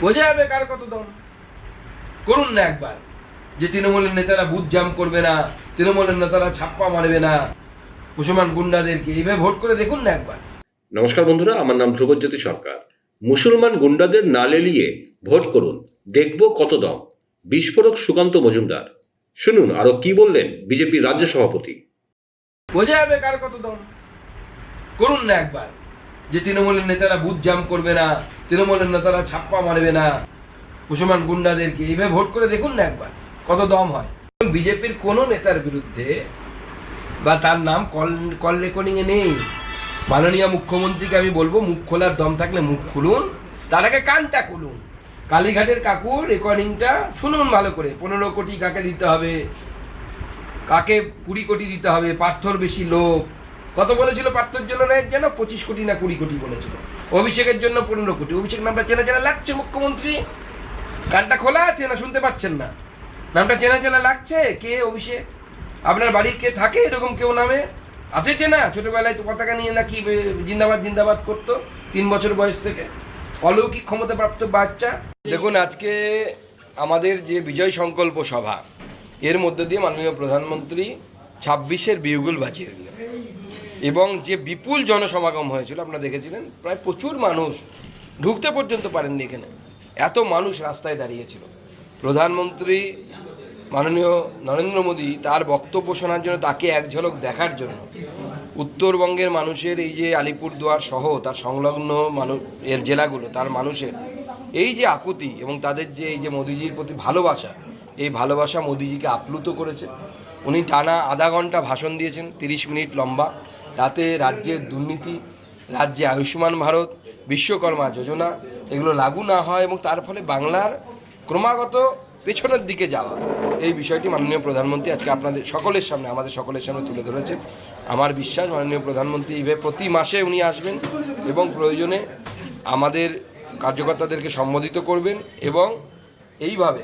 বোঝা যাবে কার কত দম? করুন না একবার। যে তৃণমূলের নেতারা বুথ জাম করবে না তৃণমূলের নেতারা ছাপ্পা মারবে না মুসলমান গুন্ডাদেরকে এইভাবে ভোট করে দেখুন না একবার। নমস্কার বন্ধুরা আমার নাম ধ্রুবজ্যোতি সরকার। মুসলমান গুন্ডাদের না লেলিয়ে ভোট করুন দেখব কত দম। বিস্ফোরক সুকান্ত মজুমদার। শুনুন আরও কি বললেন বিজেপির রাজ্য সভাপতি? বোঝা যাবে কার কত দম? করুন না একবার। যে তৃণমূলের নেতারা বুথ জাম করবে না, তৃণমূলের নেতারা ছাপ্পা মারবে না, মুসলমান গুন্ডাদেরকে এইভাবে ভোট করে দেখুন না একবার, কত দম হয়। বিজেপির কোনো নেতার বিরুদ্ধে বা তার নাম কল কল রেকর্ডিংয়ে নেই। মাননীয় মুখ্যমন্ত্রীকে আমি বলব, মুখ খোলার দম থাকলে মুখ খুলুন, তার আগে কানটা খুলুন। কালীঘাটের কাকুর রেকর্ডিংটা শুনুন ভালো করে, পনেরো কোটি কাকে দিতে হবে, কাকে কুড়ি কোটি দিতে হবে, পার্থর বেশি লোক কত বলেছিল রেট যেন? পঁচিশ কোটি না কুড়ি কোটি বলেছিল। অভিষেকের জন্য পনেরো কোটি। অভিষেক নামটা চেনা চেনা লাগছে মুখ্যমন্ত্রী? কানটা খোলা আছে না শুনতে পাচ্ছেন না? নামটা চেনা চেনা লাগছে? কে অভিষেক? আপনার বাড়ির কে থাকে? এরকম কেউ নামে? আছে চেনা? ছোটবেলায় তো পতাকা নিয়ে নাকি জিন্দাবাদ জিন্দাবাদ করতো তিন বছর বয়স থেকে। অলৌকিক ক্ষমতাপ্রাপ্ত বাচ্চা। দেখুন, আজকে আমাদের যে বিজয় সংকল্প সভা, এর মধ্যে দিয়ে মাননীয় প্রধানমন্ত্রী ছাব্বিশের বিহুগুল বাঁচিয়ে দিলেন। এবং যে বিপুল জনসমাগম হয়েছিল, আপনারা দেখেছিলেন, প্রায় প্রচুর মানুষ ঢুকতে পর্যন্ত পারেননি এখানে। এত মানুষ রাস্তায় দাঁড়িয়েছিল। প্রধানমন্ত্রী মাননীয় নরেন্দ্র মোদী তার বক্তব্য শোনার জন্য, তাকে এক ঝলক দেখার জন্য, উত্তরবঙ্গের মানুষের এই যে আলিপুরদুয়ার সহ তার সংলগ্ন মানুষ এর জেলাগুলো, তার মানুষের এই যে আকুতি এবং তাদের যে এই যে মোদিজির প্রতি ভালোবাসা, এই ভালোবাসা মোদিজিকে আপ্লুত করেছে। উনি টানা আধা ঘণ্টা ভাষণ দিয়েছেন, তিরিশ মিনিট লম্বা। তাতে রাজ্যের দুর্নীতি, রাজ্যে আয়ুষ্মান ভারত, বিশ্বকর্মা যোজনা, এগুলো লাগু না হয় এবং তার ফলে বাংলার ক্রমাগত পেছনের দিকে যাওয়া। এই বিষয়টি মাননীয় প্রধানমন্ত্রী আজকে আপনাদের সকলের সামনে, আমাদের সকলের সামনে তুলে ধরেছেন। আমার বিশ্বাস, মাননীয় প্রধানমন্ত্রী এইভাবে প্রতি মাসে উনি আসবেন এবং প্রয়োজনে আমাদের কার্যকর্তাদেরকে সম্বোধিত করবেন এবং এইভাবে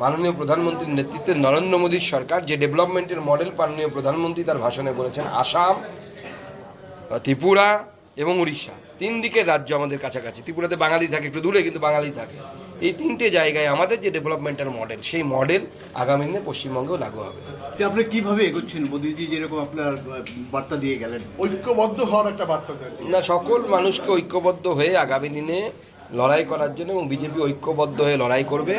মাননীয় প্রধানমন্ত্রীর নেতৃত্বে নরেন্দ্র মোদীর সরকার যে ডেভেলপমেন্টের মডেল মাননীয় প্রধানমন্ত্রী তার ভাষণে বলেছেন আসাম ত্রিপুরা এবং উড়িষ্যা। তিন দিকের রাজ্য আমাদের কাছাকাছি। ত্রিপুরাতে বাঙালি থাকে একটু দূরে কিন্তু বাঙালি থাকে। এই তিনটে জায়গায় আমাদের যে ডেভেলপমেন্টের মডেল সেই মডেল আগামী দিনে পশ্চিমবঙ্গেও লাগু হবে। আপনি কীভাবে এগোচ্ছেন? মোদীজি যেরকম আপনার বার্তা দিয়ে গেলেন। ঐক্যবদ্ধ হওয়ার একটা বার্তা না সকল মানুষকে ঐক্যবদ্ধ হয়ে আগামী দিনে লড়াই করার জন্য এবং বিজেপি ঐক্যবদ্ধ হয়ে লড়াই করবে।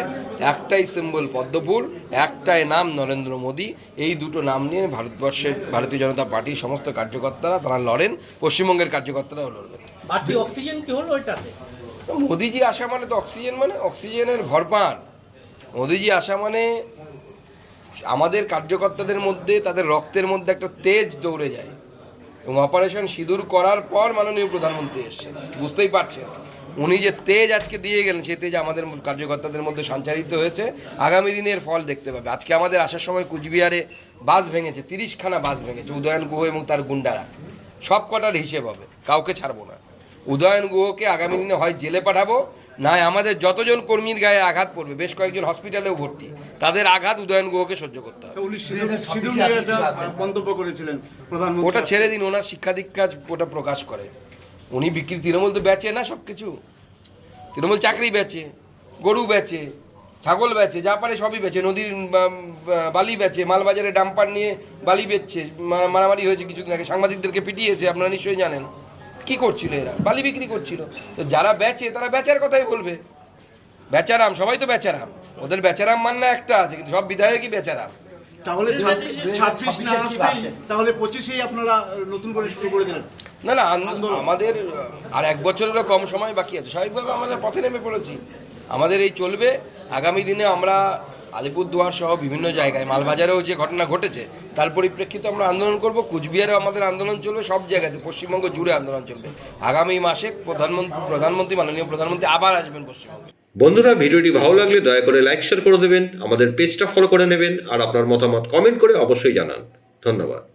একটাই সিম্বল পদ্মপুর একটাই নাম নরেন্দ্র মোদী। এই দুটো নাম নিয়ে ভারতবর্ষের ভারতীয় জনতা পার্টির সমস্ত কার্যকর্তারা তারা লড়েন। পশ্চিমবঙ্গের কার্যকর্তারাও লড়বেন। অক্সিজেন কি হলো ওইটাতে? তো মোদিজি আসা মানে তো অক্সিজেন মানে অক্সিজেনের ভরপান। মোদিজি আসা মানে আমাদের কার্যকর্তাদের মধ্যে তাদের রক্তের মধ্যে একটা তেজ দৌড়ে যায়। এবং অপারেশন সিঁদুর করার পর মাননীয় প্রধানমন্ত্রী এসছেন। বুঝতেই পারছেন। উনি যে তেজ আজকে দিয়ে গেলেন সেই তেজ আমাদের কার্যকর্তাদের মধ্যে সঞ্চারিত হয়েছে। আগামী দিনের ফল দেখতে পাবে। আজকে আমাদের আসার সময় কুচবিহারে বাস ভেঙেছে তিরিশখানা বাস ভেঙেছে উদয়ন গুহ এবং তার গুন্ডারা। সব কটার হিসেব হবে কাউকে ছাড়বো না। উদয়ন গুহকে আগামী দিনে হয় জেলে পাঠাবো না আমাদের যতজন কর্মীর গায়ে আঘাত পড়বে বেশ কয়েকজন হসপিটালেও ভর্তি তাদের আঘাত উদয়ন গুহকে সহ্য করতে হবে। ওটা ছেড়ে দিন ওনার শিক্ষা দীক্ষা ওটা প্রকাশ করে। উনি বিক্রি তৃণমূল তো বেচে না সব কিছু তৃণমূল চাকরি বেচে গরু বেচে ছাগল বেচে যা পারে সবই বেচে নদীর বালি বেচে মালবাজারে ডাম্পার নিয়ে বালি বেচছে মা- মারামারি হয়েছে কিছুদিন আগে সাংবাদিকদেরকে পিটিয়েছে আপনারা নিশ্চয়ই জানেন। কি করছিল এরা? বালি বিক্রি করছিল। তো যারা বেচে তারা বেচার কথাই বলবে। বেচারাম সবাই তো বেচারাম। ওদের বেচারাম মান্না একটা আছে কিন্তু সব বিধায়কই বেচারাম। তাহলে ছাব্বিশ না আসতেই তাহলে পঁচিশেই আপনারা নতুন করে শুরু করে দিলেন। না না আমাদের আর এক বছরেরও কম সময় বাকি আছে। স্বাভাবিকভাবে আমাদের পথে নেমে পড়েছি। আমাদের এই চলবে। আগামী দিনে আমরা আলিপুরদুয়ার সহ বিভিন্ন জায়গায় মালবাজারেও যে ঘটনা ঘটেছে তার পরিপ্রেক্ষিতে আমরা আন্দোলন করব। কুচবিহারেও আমাদের আন্দোলন চলবে সব জায়গাতে। পশ্চিমবঙ্গ জুড়ে আন্দোলন চলবে। আগামী মাসে প্রধানমন্ত্রী প্রধানমন্ত্রী মাননীয় প্রধানমন্ত্রী আবার আসবেন পশ্চিমবঙ্গে। বন্ধুরা ভিডিওটি ভালো লাগলে দয়া করে লাইক শেয়ার করে দেবেন। আমাদের পেজটা ফলো করে নেবেন। আর আপনার মতামত কমেন্ট করে অবশ্যই জানান। ধন্যবাদ।